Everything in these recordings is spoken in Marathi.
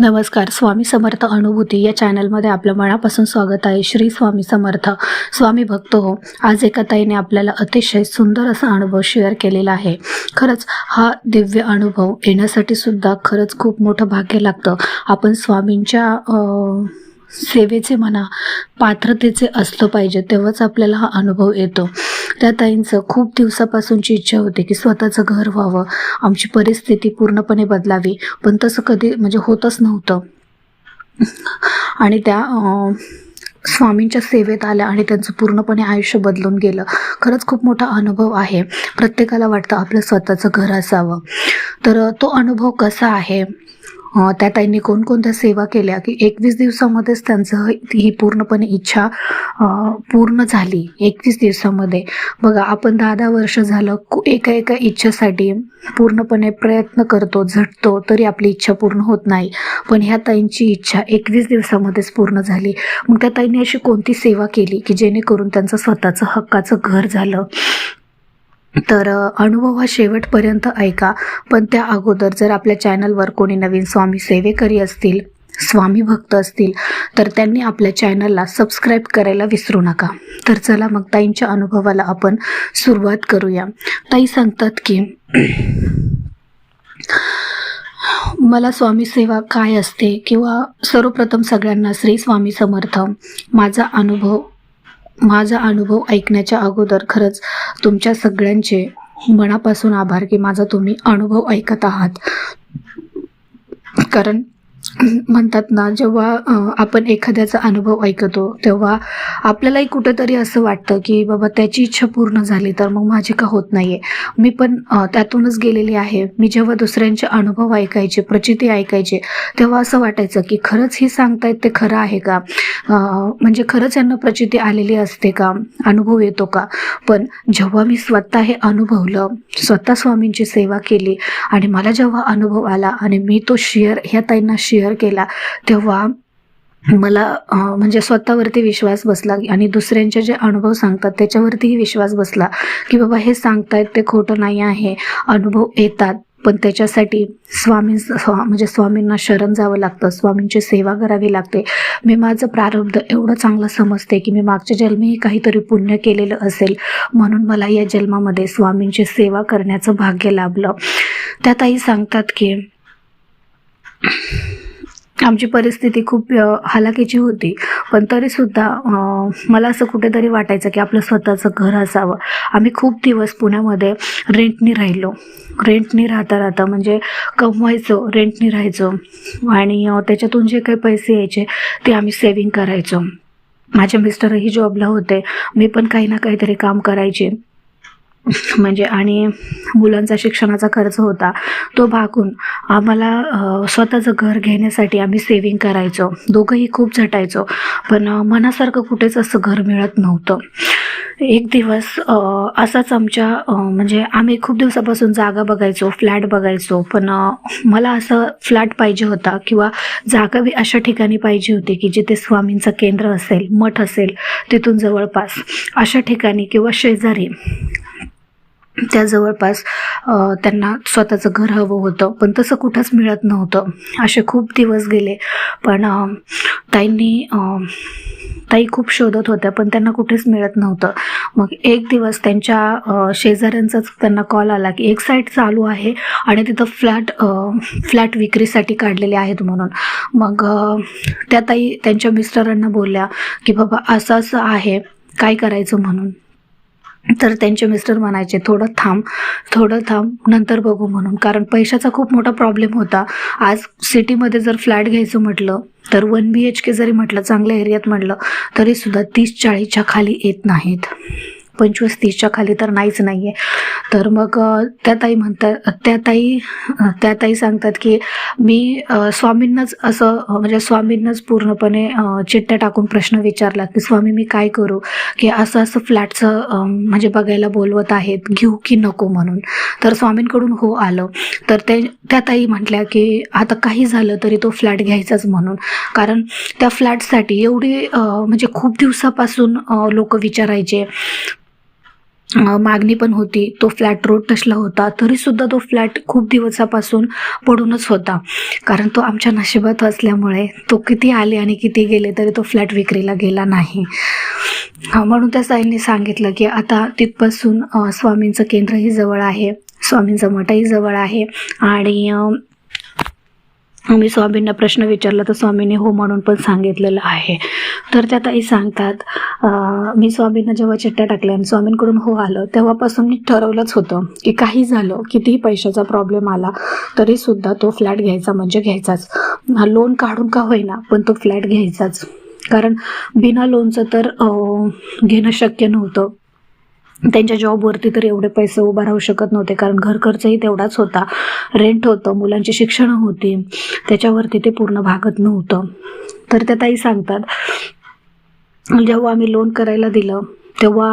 नमस्कार स्वामी समर्थ अनुभूती या चॅनलमध्ये आपलं मनापासून स्वागत आहे. श्री स्वामी समर्थ स्वामी भक्त हो. आज एका ताईने आपल्याला अतिशय सुंदर असा अनुभव शेअर केलेला आहे. खरंच हा दिव्य अनुभव येण्यासाठी सुद्धा खरंच खूप मोठं भाग्य लागतं. आपण स्वामींच्या सेवेचे म्हणा पात्रतेचे असलं पाहिजे तेव्हाच आपल्याला हा अनुभव येतो. त्या ताईंचं खूप दिवसापासूनची इच्छा होती की स्वतःचं घर व्हावं. आमची परिस्थिती पूर्णपणे बदलावी. पण तसं कधी म्हणजे होतच नव्हतं. आणि त्या स्वामींच्या सेवेत आल्या आणि त्यांचं पूर्णपणे आयुष्य बदलून गेलं. खरंच खूप मोठा अनुभव आहे. प्रत्येकाला वाटतं आपलं स्वतःचं घर असावं. तर तो अनुभव कसा आहे? त्या ताईंनी कोणकोणत्या सेवा केल्या की एकवीस दिवसामध्येच त्यांचं ही पूर्णपणे इच्छा पूर्ण झाली एकवीस दिवसामध्ये. बघा आपण दहा दहा वर्ष झालं एका एका इच्छेसाठी पूर्णपणे प्रयत्न करतो झटतो तरी आपली इच्छा पूर्ण होत नाही. पण ह्या ताईंची इच्छा एकवीस दिवसामध्येच पूर्ण झाली. मग त्या ताईंनी अशी कोणती सेवा केली की जेणेकरून त्यांचं स्वतःचं हक्काचं घर झालं? तर अनुभव हा शेवटपर्यंत ऐका. पण त्या अगोदर जर आपल्या चॅनलवर कोणी नवीन स्वामी सेवेकरी असतील स्वामी भक्त असतील तर त्यांनी आपल्या चॅनलला सबस्क्राईब करायला विसरू नका. तर चला मग ताईंच्या अनुभवाला आपण सुरुवात करूया. ताई सांगतात की मला स्वामी सेवा काय असते किंवा सर्वप्रथम सगळ्यांना श्री स्वामी समर्थ माझा अनुभव माझा अनुभव ऐकण्याच्या अगोदर खरंच तुमच्या सगळ्यांचे मनापासून आभार की माझा तुम्ही अनुभव ऐकत आहात. कारण म्हणतात ना जेव्हा आपण एखाद्याचा अनुभव ऐकतो तेव्हा आपल्यालाही कुठंतरी असं वाटतं की बाबा त्याची इच्छा पूर्ण झाली तर मग माझी का होत नाही आहे मी पण त्यातूनच गेलेली आहे. मी जेव्हा दुसऱ्यांचे अनुभव ऐकायचे प्रचिती ऐकायचे तेव्हा असं वाटायचं की खरंच हे सांगतायत ते खरं आहे का? म्हणजे खरंच यांना प्रचिती आलेली असते का? अनुभव येतो का? पण जेव्हा मी स्वतः हे अनुभवलं स्वतः स्वामींची सेवा केली आणि मला जेव्हा अनुभव आला आणि मी तो शेअर ह्या ताईंना शेअर केला तेव्हा मला म्हणजे स्वतःवरती विश्वास बसला आणि दुसऱ्यांचे जे अनुभव सांगतात त्याच्यावरतीही विश्वास बसला की बाबा हे सांगतायत ते खोटं नाही आहे अनुभव येतात. पण त्याच्यासाठी स्वामी स्वा म्हणजे स्वामींना शरण जावं लागतं स्वामींची सेवा करावी लागते. मी माझं प्रारब्ध एवढं चांगलं समजते की मी मागच्या जन्मीही काहीतरी पुण्य केलेलं असेल म्हणून मला या जन्मामध्ये स्वामींची सेवा करण्याचं भाग्य लाभलं. त्या ताई सांगतात की आमची परिस्थिती खूप हलाखीची होती. पण तरीसुद्धा मला असं कुठेतरी वाटायचं की आपलं स्वतःचं घर असावं. आम्ही खूप दिवस पुण्यामध्ये रेंटनी राहिलो. रेंटनी राहता राहता म्हणजे कमवायचो रेंटनी राहायचो. आणि त्याच्यातून जे काही पैसे यायचे ते आम्ही सेविंग करायचो. माझे मिस्टरही जॉबला होते. मी पण काही ना काहीतरी काम करायचे. म्हणजे आणि मुलांचा शिक्षणाचा खर्च होता तो भागून आम्हाला स्वतःचं घर घेण्यासाठी आम्ही सेविंग करायचो. दोघंही खूप झटायचो पण मनासारखं कुठेच असं घर मिळत नव्हतं. एक दिवस असाच आमच्या म्हणजे आम्ही खूप दिवसापासून जागा बघायचो फ्लॅट बघायचो पण मला असं फ्लॅट पाहिजे होता किंवा जागा बी अशा ठिकाणी पाहिजे होती की जिथे स्वामींचं केंद्र असेल मठ असेल तिथून जवळपास. अशा ठिकाणी किंवा शेजारी. त्या जवळपास त्यांना स्वतःचं घर हवं होतं. पण तसं कुठंच मिळत नव्हतं. असे खूप दिवस गेले. पण ताईंनी ताई खूप शोधत होत्या पण त्यांना कुठेच मिळत नव्हतं. मग एक दिवस त्यांच्या शेजाऱ्यांचाच त्यांना कॉल आला की एक साईट चालू आहे आणि तिथं फ्लॅट फ्लॅट विक्रीसाठी काढलेले आहेत म्हणून. मग त्या ताई त्यांच्या मिस्टरांना बोलल्या की बाबा असं असं आहे. काय करायचं म्हणून? तर त्यांचे मिस्टर म्हणायचे थोडं थांब थोडं थांब नंतर बघू म्हणून. कारण पैशाचा खूप मोठा प्रॉब्लेम होता. आज सिटीमध्ये जर फ्लॅट घ्यायचं म्हटलं तर वन बी एच के जरी म्हटलं चांगल्या एरियात म्हटलं तरीसुद्धा तीस चाळीसच्या खाली येत नाहीत. पंचवीस तीसच्या खाली तर नाहीच नाही आहे तर मग त्या ताई म्हणतात त्या ताई त्या ताई सांगतात की मी स्वामींनाच असं म्हणजे स्वामींनाच पूर्णपणे चिट्ट्या चिठ्ठ्या टाकून प्रश्न विचारला की स्वामी मी काय करू? की असं असं फ्लॅटचं म्हणजे बघायला बोलवत आहेत घेऊ की नको म्हणून? तर स्वामींकडून हो आलं. तर ते त्या ताई म्हटल्या की आता काही झालं तरी तो फ्लॅट घ्यायचाच म्हणून. कारण त्या फ्लॅटसाठी एवढी म्हणजे खूप दिवसापासून लोक विचारायचे. मागणी पण होती. तो फ्लॅट रोड टचला होता तरीसुद्धा तो फ्लॅट खूप दिवसापासून पडूनच होता. कारण तो आमच्या नशिबात असल्यामुळे तो किती आले आणि किती गेले तरी तो फ्लॅट विक्रीला गेला नाही. म्हणून त्या साईंनी सांगितलं की आता तिथपासून स्वामींचं केंद्रही जवळ आहे स्वामींचं मठही जवळ आहे आणि मी स्वामींना प्रश्न विचारला तर स्वामींनी हो म्हणून पण सांगितलेलं आहे. तर त्या ताई सांगतात मी स्वामींना जेव्हा चिट्ट्या टाकल्या आणि स्वामींकडून हो आलं तेव्हापासून मी ठरवलंच होतं की काही झालं कितीही पैशाचा प्रॉब्लेम आला तरीसुद्धा तो फ्लॅट घ्यायचा म्हणजे घ्यायचाच. लोन काढून का होईना पण तो फ्लॅट घ्यायचाच. कारण बिना लोनचं तर घेणं शक्य नव्हतं. त्यांच्या जॉबवरती तर एवढे पैसे उभा राहू शकत नव्हते कारण घर खर्चही तेवढाच होता. रेंट होतं मुलांची शिक्षणं होती. त्याच्यावरती ते पूर्ण भागत नव्हतं. तर त्या ताई सांगतात जेव्हा आम्ही लोन करायला दिलं तेव्हा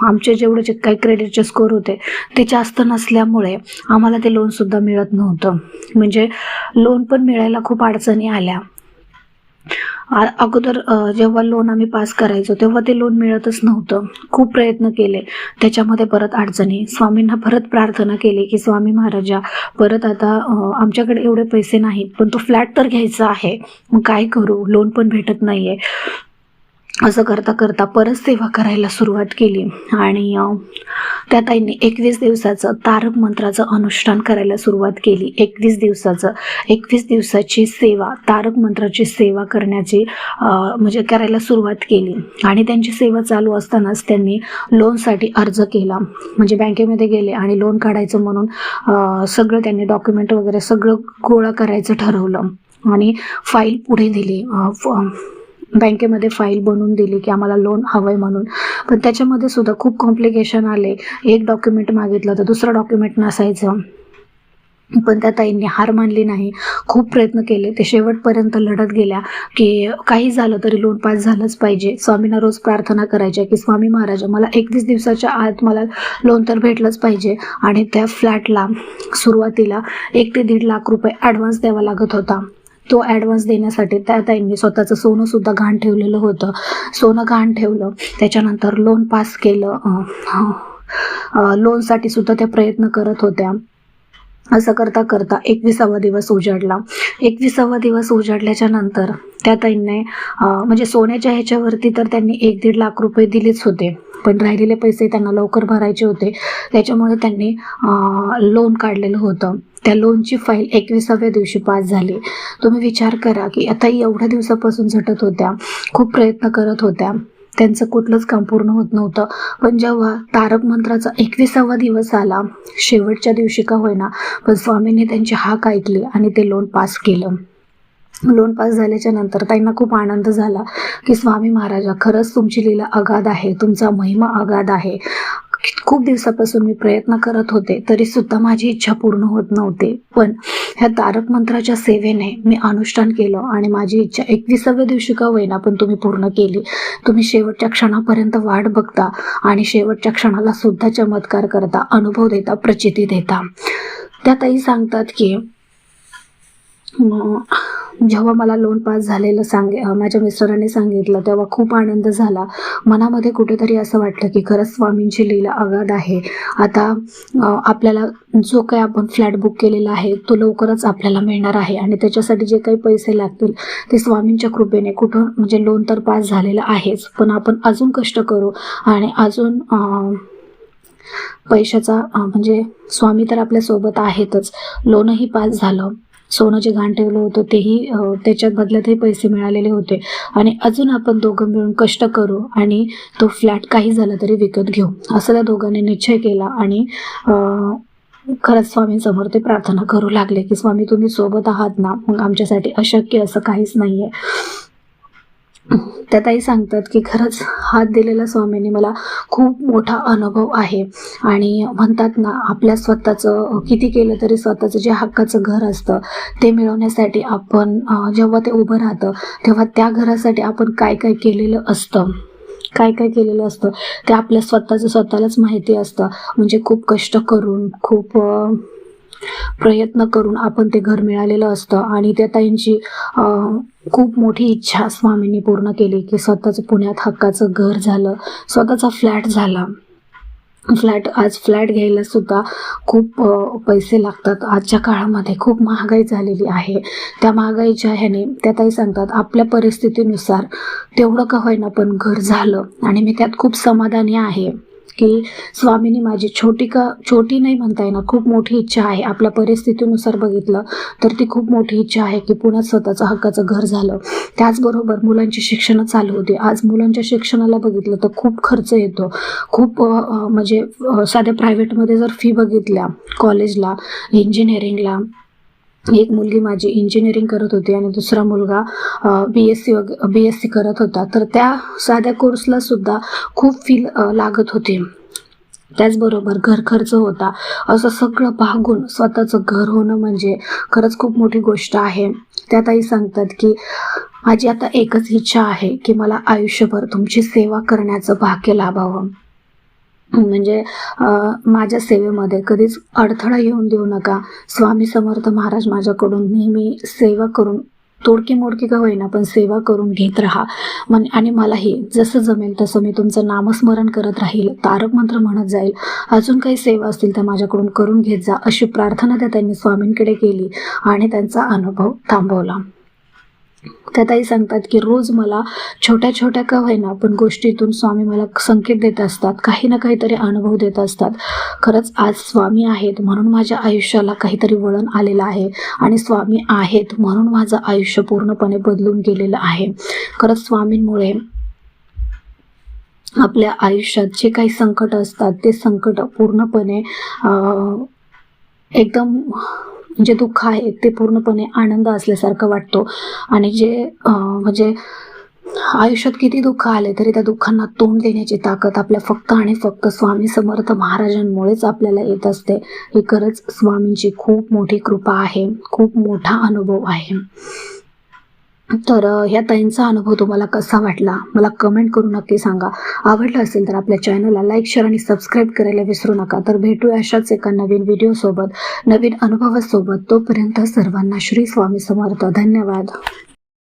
आमचे जेवढे जे काही क्रेडिटचे स्कोर होते ते जास्त नसल्यामुळे आम्हाला ते लोनसुद्धा मिळत नव्हतं. म्हणजे लोन पण मिळायला खूप अडचणी आल्या. अगोदर जेव्हा लोन आम्ही पास करायचो तेव्हा ते लोन मिळतच नव्हतं. खूप प्रयत्न केले. त्याच्यामध्ये परत अडचणी. स्वामींना परत प्रार्थना केली की स्वामी महाराजा परत आता आमच्याकडे एवढे पैसे नाहीत पण तो फ्लॅट तर घ्यायचा आहे. मग काय करू? लोन पण भेटत नाही आहे असं करता करता परत सेवा करायला सुरुवात केली. आणि त्या ताईंनी एकवीस दिवसाचं तारक मंत्राचं अनुष्ठान करायला सुरुवात केली. एकवीस दिवसाचं एकवीस दिवसाची सेवा तारक मंत्राची सेवा करण्याची म्हणजे करायला सुरुवात केली. आणि त्यांची सेवा चालू असतानाच त्यांनी लोनसाठी अर्ज केला. म्हणजे बँकेमध्ये गेले आणि लोन काढायचं म्हणून सगळं त्यांनी डॉक्युमेंट वगैरे सगळं गोळा करायचं ठरवलं. आणि फाईल पुढे दिली. फ- बँकेमध्ये फाईल बनवून दिली की आम्हाला लोन हवं आहे म्हणून. पण त्याच्यामध्ये सुद्धा खूप कॉम्प्लिकेशन आले. एक डॉक्युमेंट मागितलं तर दुसरं डॉक्युमेंट नसायचं. पण त्या ताईंनी हार मानली नाही. खूप प्रयत्न केले. ते शेवटपर्यंत लढत गेल्या की काही झालं तरी लोन पास झालंच पाहिजे. स्वामींना रोज प्रार्थना करायच्या की स्वामी महाराज मला एकवीस दिवसाच्या आत मला लोन तर भेटलंच पाहिजे. आणि त्या फ्लॅटला सुरुवातीला एक ते दीड लाख रुपये ॲडव्हान्स द्यावा लागत होता. तो ॲडव्हान्स देण्यासाठी त्या ताईंनी स्वतःचं सोनंसुद्धा घाण ठेवलेलं होतं. सोनं घाण ठेवलं. त्याच्यानंतर लोन पास केलं. लोनसाठी सुद्धा त्या प्रयत्न करत होत्या. असं करता करता एकविसावा दिवस उजाडला. एकविसावा दिवस उजाडल्याच्या नंतर त्या ताईंनी म्हणजे सोन्याच्या ह्याच्यावरती तर त्यांनी एक दीड लाख रुपये दिलेच होते. पण राहिलेले पैसे त्यांना लवकर भरायचे होते. त्याच्यामुळे त्यांनी लोन काढलेलं होतं. त्या लोनची फाईल एकविसाव्या दिवशी पास झाली. तुम्ही विचार करा की आता एवढ्या दिवसापासून झटत होत्या खूप प्रयत्न करत होत्या. त्यांचं कुठलंच काम पूर्ण होत नव्हतं. पण जेव्हा तारक मंत्राचा एकविसावा दिवस आला शेवटच्या दिवशी का होईना पण स्वामींनी त्यांची हाक ऐकली आणि ते लोन पास केलं. लोन पास झाल्याच्यानंतर त्यांना खूप आनंद झाला की स्वामी महाराजा खरंच तुमची लीला अगाध आहे तुमचा महिमा अगाध आहे. खूप दिवसापासून मी प्रयत्न करत होते तरी सुद्धा माझी इच्छा पूर्ण होत नव्हती. पण ह्या तारक मंत्राच्या सेवेने मी अनुष्ठान केलं आणि माझी इच्छा एकविसाव्या दिवशी का होईना पण तुम्ही पूर्ण केली. तुम्ही शेवटच्या क्षणापर्यंत वाट बघता आणि शेवटच्या क्षणाला सुद्धा चमत्कार करता अनुभव देता प्रचिती देता. त्या ताई सांगतात की जेव्हा मला लोन पास झालेलं सांगे माझ्या मिस्टरांनी सांगितलं तेव्हा खूप आनंद झाला. मनामध्ये कुठेतरी असं वाटलं की खरंच स्वामींची लीला अगाध आहे. आता आपल्याला जो काही आपण फ्लॅट बुक केलेला आहे तो लवकरच आपल्याला मिळणार आहे. आणि त्याच्यासाठी जे काही पैसे लागतील ते स्वामींच्या कृपेने कुठं म्हणजे लोन तर पास झालेलं आहेच पण आपण अजून कष्ट करू. आणि अजून पैशाचा म्हणजे स्वामी तर आपल्यासोबत आहेतच. लोनही पास झालं. सोनं जे घाण ठेवलं होतं तेही त्याच्यात त्याच्या बदल्यातही पैसे मिळालेले होते. आणि अजून आपण दोघं मिळून कष्ट करू आणि तो फ्लॅट काही झाला तरी विकत घेऊ असं त्या दोघांनी निश्चय केला. आणि खरंच स्वामींसमोर ते प्रार्थना करू लागले की स्वामी तुम्ही सोबत आहात ना? मग आमच्यासाठी अशक्य असं काहीच नाही आहे त्या ताई सांगतात की खरंच हात दिलेला स्वामींनी मला खूप मोठा अनुभव आहे. आणि म्हणतात ना आपल्या स्वतःचं किती केलं तरी स्वतःचं जे हक्काचं घर असतं ते मिळवण्यासाठी आपण जेव्हा ते उभं राहतं तेव्हा त्या घरासाठी आपण काय काय केलेलं असतं? काय काय केलेलं असतं? ते आपल्या स्वतःचं स्वतःलाच माहिती असतं. म्हणजे खूप कष्ट करून खूप प्रयत्न करून आपण ते घर मिळालेलं असतं. आणि त्या ताईंची खूप मोठी इच्छा स्वामींनी पूर्ण केली की स्वतःचं पुण्यात हक्काचं घर झालं. स्वतःचा फ्लॅट झाला. फ्लॅट आज फ्लॅट घ्यायला सुद्धा खूप पैसे लागतात. आजच्या काळामध्ये खूप महागाई झालेली आहे. त्या महागाईच्या ह्याने त्या ताई सांगतात आपल्या परिस्थितीनुसार तेवढं का होईना पण घर झालं. आणि मी त्यात खूप समाधानी आहे. की स्वामीने माझी छोटी का छोटी नाही म्हणता येणार खूप मोठी इच्छा आहे. आपल्या परिस्थितीनुसार बघितलं तर ती खूप मोठी इच्छा आहे की पुण्यात स्वतःचं हक्काचं घर झालं. त्याचबरोबर मुलांची शिक्षणं चालू होते. आज मुलांच्या शिक्षणाला बघितलं तर खूप खर्च येतो. खूप म्हणजे साध्या प्रायव्हेटमध्ये जर फी बघितल्या कॉलेजला इंजिनिअरिंगला एक मुलगी माझी इंजिनिअरिंग करत होती आणि दुसरा मुलगा बी एस सी वग बी एस सी करत होता. तर त्या साध्या कोर्सला सुद्धा खूप फी लागत होती. त्याचबरोबर घर खर्च होता. असं सगळं भागून स्वतःचं घर होणं म्हणजे खरंच खूप मोठी गोष्ट आहे. त्यातही सांगतात की माझी आता एकच इच्छा आहे की मला आयुष्यभर तुमची सेवा करण्याचं भाग्य लाभावं. म्हणजे माझ्या सेवेमध्ये कधीच अडथळा येऊन देऊ नका. स्वामी समर्थ महाराज माझ्याकडून नेहमी सेवा करून तोडकी मोडकी का होईना पण सेवा करून घेत राहा. मन आणि मलाही जसं जमेल तसं मी तुमचं नामस्मरण करत राहील. तारक मंत्र म्हणत जाईल. अजून काही सेवा असतील त्या माझ्याकडून करून घेत जा अशी प्रार्थना त्या त्यांनी स्वामींकडे केली आणि त्यांचा अनुभव थांबवला. त्या ताई सांगतात की रोज मला छोट्या छोट्या का होईना पण गोष्टीतून स्वामी मला संकेत देत असतात काही ना काहीतरी अनुभव देत असतात. खरंच आज स्वामी आहेत म्हणून माझ्या आयुष्याला काहीतरी वळण आलेलं आहे आणि स्वामी आहेत म्हणून माझं आयुष्य पूर्णपणे बदलून गेलेलं आहे. खरंच स्वामींमुळे आपल्या आयुष्यात जे काही संकट असतात ते संकट पूर्णपणे एकदम जे दुःख आहे ते पूर्णपणे आनंद असल्यासारखं वाटतो. आणि जे म्हणजे आयुष्यात किती दुःख आले तरी त्या दुःखांना तोंड देण्याची ताकद आपल्या फक्त आणि फक्त स्वामी समर्थ महाराजांमुळेच आपल्याला येत असते. ही खरंच स्वामींची खूप मोठी कृपा आहे. खूप मोठा अनुभव आहे. तर ह्या ताईंचा अनुभव तुम्हाला कसा वाटला? मला कमेंट करून नक्की सांगा. आवडलं असेल तर आपल्या चॅनलला लाईक शेअर आणि सबस्क्राईब करायला विसरू नका. तर भेटू अशाच एका नवीन व्हिडिओसोबत नवीन अनुभवासोबत. तोपर्यंत सर्वांना श्री स्वामी समर्थ. धन्यवाद.